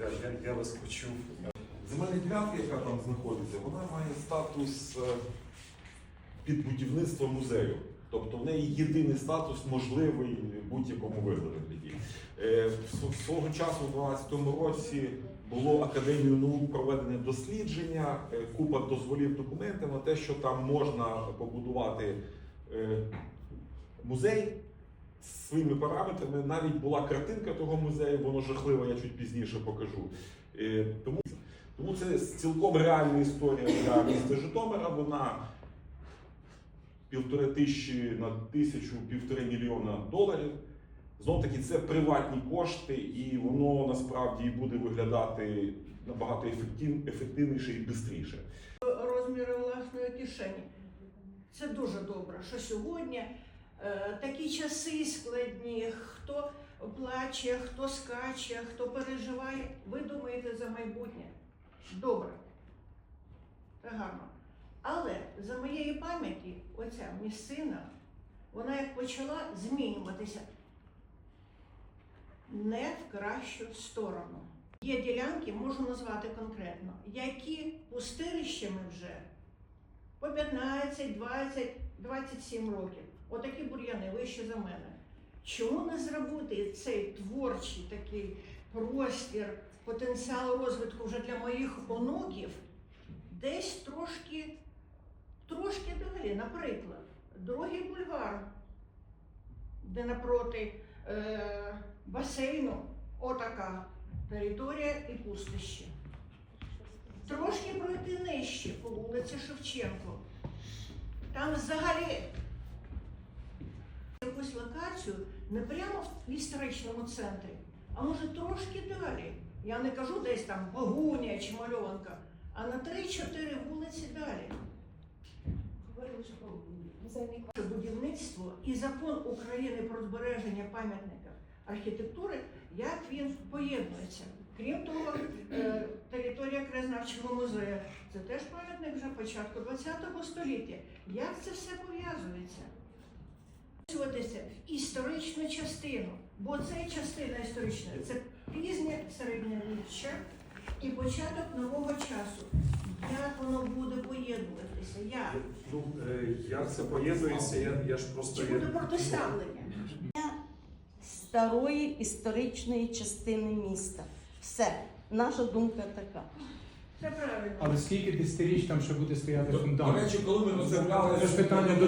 Я, я, я вас почув. Земельна ділянка, яка там знаходиться, вона має статус е, під будівництво музею. Тобто в неї єдиний статус можливий в будь-якому вигляді. Е, Свого часу, у 2012 році, було Академією наук проведене дослідження, е, купа дозволів документів на те, що там можна побудувати музей своїми параметрами. Навіть була картинка того музею, воно жахливе, я чуть пізніше покажу. Е, Тому тому це цілком реальна історія для міста Житомира. Вона півтори тисячі на тисячу, півтори мільйона доларів. Знов таки, це приватні кошти, і воно насправді буде виглядати набагато ефектив, ефективніше і швидше. розміри власної кишені. Це дуже добре, що сьогодні такі часи складні, хто плаче, хто скаче, хто переживає. Ви думаєте за майбутнє. Добре. Гарно. Але за моєї пам'яті, оця місцина, вона як почала змінюватися не в кращу сторону. Є ділянки, можу назвати конкретно, які пустирищами вже по 15, 20, 27 років. Отакі бур'яни вище за мене. Чому не зробити цей творчий такий простір, потенціал розвитку вже для моїх онуків десь трошки, трошки далі, наприклад, другий бульвар, де напроти е, басейну отака територія і пустище. Трошки пройти нижче по вулиці Шевченко. Там взагалі якусь локацію не прямо в історичному центрі, а може трошки далі. Я не кажу десь там Богуня чи Мальованка, а на 3-4 вулиці далі. Це будівництво і закон України про збереження пам'ятника архітектури, як він поєднується. Крім того, е, територія краєзнавчого музею це теж пам'ятник вже початку ХХ століття. Як це все пов'язується? В історичну частину, бо це частина історична, це пізнє середньовіччя і початок нового часу. Як воно буде поєднуватися? Як? Ну, е, як це поєднується, я, я ж просто Чи буде протиставлення? старої історичної частини міста. Все, наша думка така. Це правильно. Але скільки десятиріч там ще буде стояти До фундамент? речі, коли ми розробляли Це ж питання до